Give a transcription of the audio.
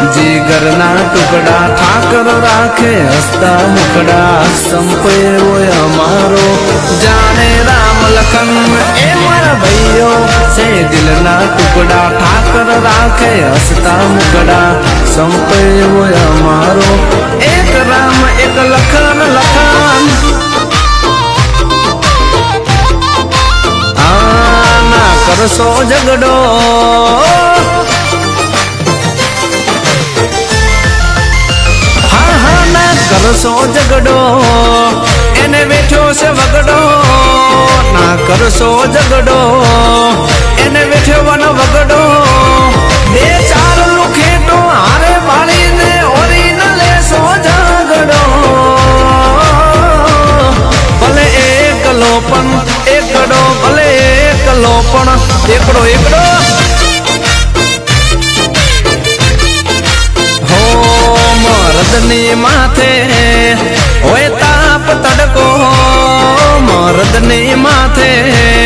જીગરના ટુકડા ઠાકર રાખે હસતા મુખડા સંપે હોય અમારો જાણે રામ લખન એ મારા ભાઈઓ છે દિલના ટુકડા ઠાકર રાખે હસતા મુખડા સંપે હોય અમારો એક રામ એક લખન લખન આ ના કરશો ઝગડો કરશો ઝગડો એને બેઠો છે વગડો, ના કરશો ઝગડો એને બેઠો વનો વગડો. બે ચાર લુખેટો હારે પાડીને ઓરી ન લેશો ઝગડો ભલે એકલો પણ એકડો, ભલે એકલો પણ એકડો એકડો. મરદની માથે મરદની માથે